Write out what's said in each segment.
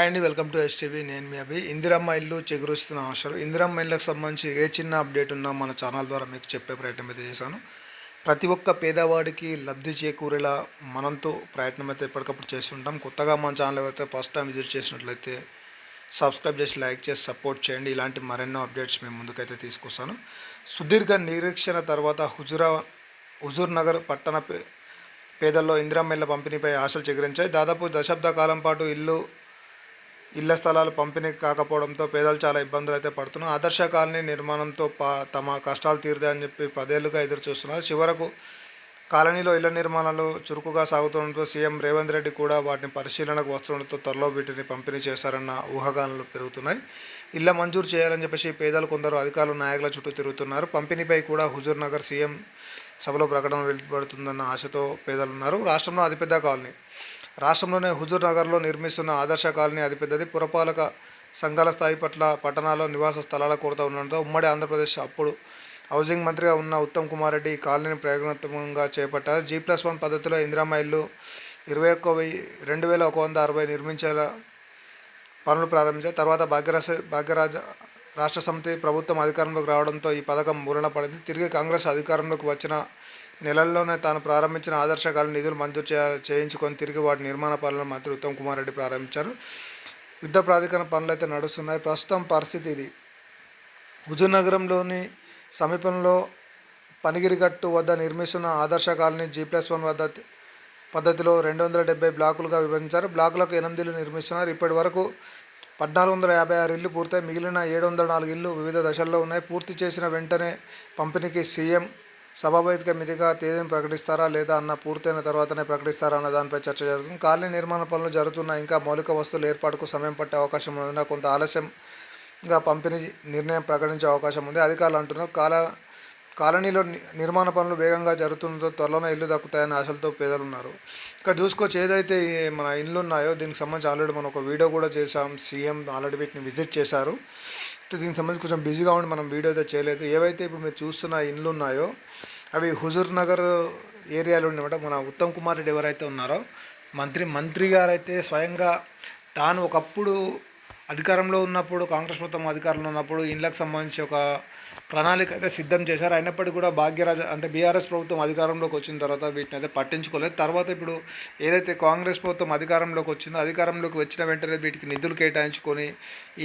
And welcome to STV నేను మీ అభి. ఇందిరమ్మ ఇల్లు చెగురుస్తున్న ఆశలు. ఇందిరమ్మ ఇళ్ళకి సంబంధించి ఏ చిన్న అప్డేట్ ఉన్నా మన ఛానల్ ద్వారా మీకు చెప్పే ప్రయత్నం అయితే చేశాను. ప్రతి ఒక్క పేదవాడికి లబ్ధి చేకూరేలా మనంతో ప్రయత్నం అయితే ఎప్పటికప్పుడు చేస్తుంటాం కొత్తగా మన ఛానల్ అయితే ఫస్ట్ టైం విజిట్ చేసినట్లయితే సబ్స్క్రైబ్ చేసి లైక్ చేసి సపోర్ట్ చేయండి. ఇలాంటి మరెన్నో అప్డేట్స్ మేము ముందుకైతే తీసుకొస్తాను. సుదీర్ఘ నిరీక్షణ తర్వాత హుజురా హుజూర్ నగర్ పట్టణ పే పేదల్లో ఇందిరమ్మ ఇళ్ళ పంపిణీపై ఆశలు చిగురించాయి. దాదాపు దశాబ్ద కాలం పాటు ఇల్లు ఇళ్ళ స్థలాలు పంపిణీ కాకపోవడంతో పేదలు చాలా ఇబ్బందులు అయితే పడుతున్నారు. ఆదర్శ కాలనీ నిర్మాణంతో పా తమ కష్టాలు తీరుతాయని చెప్పి పదేళ్ళుగా ఎదురు చూస్తున్నారు. చివరకు కాలనీలో ఇళ్ళ నిర్మాణాలు చురుకుగా సాగుతుండటంతో సీఎం రేవంత్ రెడ్డి కూడా వాటిని పరిశీలనకు వస్తుండటంతో త్వరలో వీటిని పంపిణీ చేశారన్న ఊహాగానాలు పెరుగుతున్నాయి. ఇళ్ళ మంజూరు చేయాలని చెప్పేసి పేదలు కొందరు అధికారులు నాయకుల చుట్టూ తిరుగుతున్నారు. పంపిణీపై కూడా హుజూర్ నగర్ సీఎం సభలో ప్రకటన వెలువడుతుందన్న ఆశతో పేదలు ఉన్నారు. రాష్ట్రంలో అతిపెద్ద కాలనీ రాష్ట్రంలోనే హుజూర్ నగర్లో నిర్మిస్తున్న ఆదర్శ కాలనీ అతిపెద్దది. పురపాలక సంఘాల స్థాయి పట్ల పట్టణాల్లో నివాస స్థలాల కొరత ఉండడంతో ఉమ్మడి ఆంధ్రప్రదేశ్ అప్పుడు హౌసింగ్ మంత్రిగా ఉన్న ఉత్తమ్ కుమార్ రెడ్డి ఈ కాలనీని ప్రయోగాత్మకంగా చేపట్టారు. జీ ప్లస్ వన్ పద్ధతిలో ఇందిరామ ఇల్లు ఇరవై ఒక్క వెయ్యి రెండు వేల ఒక వంద అరవై నిర్మించేలా పనులు ప్రారంభించారు. తర్వాత భాగ్యరాజ భాగ్యరాజ రాష్ట్ర సమితి ప్రభుత్వం అధికారంలోకి రావడంతో ఈ పథకం మూలన పడింది. తిరిగి కాంగ్రెస్ అధికారంలోకి వచ్చిన నెలల్లోనే తాను ప్రారంభించిన ఆదర్శ కాలం నిధులు మంజూరు చే చేయించుకొని తిరిగి వాటి నిర్మాణ పనులను మంత్రి ఉత్తమ్ కుమార్ రెడ్డి ప్రారంభించారు. యుద్ధ ప్రాధికరణ పనులు అయితే నడుస్తున్నాయి. ప్రస్తుతం పరిస్థితి ఇది. హుజూర్నగరంలోని సమీపంలో పనిగిరిగట్టు వద్ద నిర్మిస్తున్న ఆదర్శ కాలనీ జీ ప్లస్ వన్ వద్ద పద్ధతిలో రెండు వందల డెబ్బై బ్లాకులుగా విభజించారు. బ్లాకులకు ఇల్లు నిర్మిస్తున్నారు. ఇప్పటి వరకు పద్నాలుగు వందల యాభై ఆరు ఇల్లు పూర్తయి మిగిలిన ఏడు వందల నాలుగు ఇల్లు వివిధ దశల్లో ఉన్నాయి. పూర్తి చేసిన వెంటనే పంపిణీకి సీఎం సభావేదిక మీదుగా తేదీని ప్రకటిస్తారా లేదా అన్న పూర్తయిన తర్వాతనే ప్రకటిస్తారా అన్న దానిపై చర్చ జరుగుతుంది. కాలనీ నిర్మాణ పనులు జరుగుతున్న ఇంకా మౌలిక వస్తువుల ఏర్పాటుకు సమయం పట్టే అవకాశం ఉన్నందున కొంత ఆలస్యంగా పంపిణీ నిర్ణయం ప్రకటించే అవకాశం ఉంది. అధికారులు అంటున్నారు కాల కాలనీలో నిర్మాణ పనులు వేగంగా జరుగుతుండటంతో త్వరలోనే ఇల్లు దక్కుతాయని ఆశలతో పేదలు ఉన్నారు ఇంకా చూసుకోవచ్చు ఏదైతే మన ఇల్లు ఉన్నాయో దీనికి సంబంధించి ఆల్రెడీ మనం ఒక వీడియో కూడా చేసాం సీఎం ఆల్రెడీ వీటిని విజిట్ చేశారు. దీనికి సంబంధించి కొంచెం బిజీగా ఉండి మనం వీడియో అయితే చేయలేదు. ఏవైతే ఇప్పుడు మీరు చూస్తున్న ఇండ్లు ఉన్నాయో అవి హుజూర్ నగర్ ఏరియాలో ఉండేమాట మన ఉత్తమ్ కుమార్ రెడ్డి ఎవరైతే ఉన్నారో మంత్రి మంత్రి గారైతే స్వయంగా తాను ఒకప్పుడు అధికారంలో ఉన్నప్పుడు కాంగ్రెస్ ప్రభుత్వం అధికారంలో ఉన్నప్పుడు ఇండ్లకు సంబంధించి ఒక ప్రణాళిక అయితే సిద్ధం చేశారు. అయినప్పటికీ కూడా భాగ్యరాజ అంటే బీఆర్ఎస్ ప్రభుత్వం అధికారంలోకి వచ్చిన తర్వాత వీటిని అయితే పట్టించుకోలేదు. తర్వాత ఇప్పుడు ఏదైతే కాంగ్రెస్ ప్రభుత్వం అధికారంలోకి వచ్చిందో అధికారంలోకి వచ్చిన వెంటనే వీటికి నిధులు కేటాయించుకొని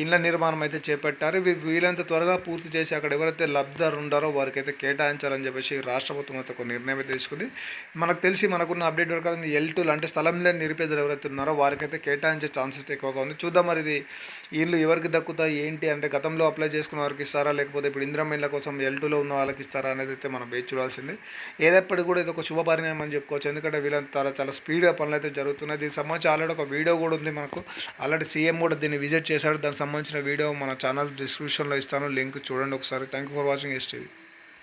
ఇండ్ల ఇళ్ళ నిర్మాణం అయితే చేపట్టారు. ఇవి వీలైనంత త్వరగా పూర్తి చేసి అక్కడ ఎవరైతే లబ్ధిదారు ఉండారో వారికి అయితే కేటాయించాలని చెప్పేసి రాష్ట్ర ప్రభుత్వం అయితే ఒక నిర్ణయం తీసుకుంది. మనకు తెలిసి మనకున్న అప్డేట్ వరకు ఎల్ టూలు అంటే స్థలం లేని నిరుపేదలు ఎవరైతే ఉన్నారో వారికైతే కేటాయించే ఛాన్సెస్ ఎక్కువగా ఉంది. చూద్దాం మరి ఇది వీళ్ళు ఎవరికి దక్కుతాయి ఏంటి అంటే గతంలో అప్లై చేసుకున్న వారికి ఇస్తారా? లేకపోతే ఇప్పుడు ఇందిరమ్మ ఇళ్ళ కోసం ఎల్ టూలో ఉన్న వాళ్ళకి ఇస్తారా అనేది అయితే మనం వేచి చూడాల్సింది. ఏదప్పటికి కూడా ఇది ఒక శుభ పరిణామం అని చెప్పుకోవచ్చు. ఎందుకంటే వీళ్ళంత చాలా చాలా స్పీడ్గా పనులు అయితే జరుగుతున్నాయి. దీనికి సంబంధించి ఆల్రెడీ ఒక వీడియో కూడా ఉంది మనకు. ఆల్రెడీ సీఎం కూడా దీన్ని విజిట్ చేశాడు. దానికి సంబంధించిన వీడియో మన ఛానల్ డిస్క్రిప్షన్లో ఇస్తాను. లింక్ చూడండి ఒకసారి. Thank you for watching STV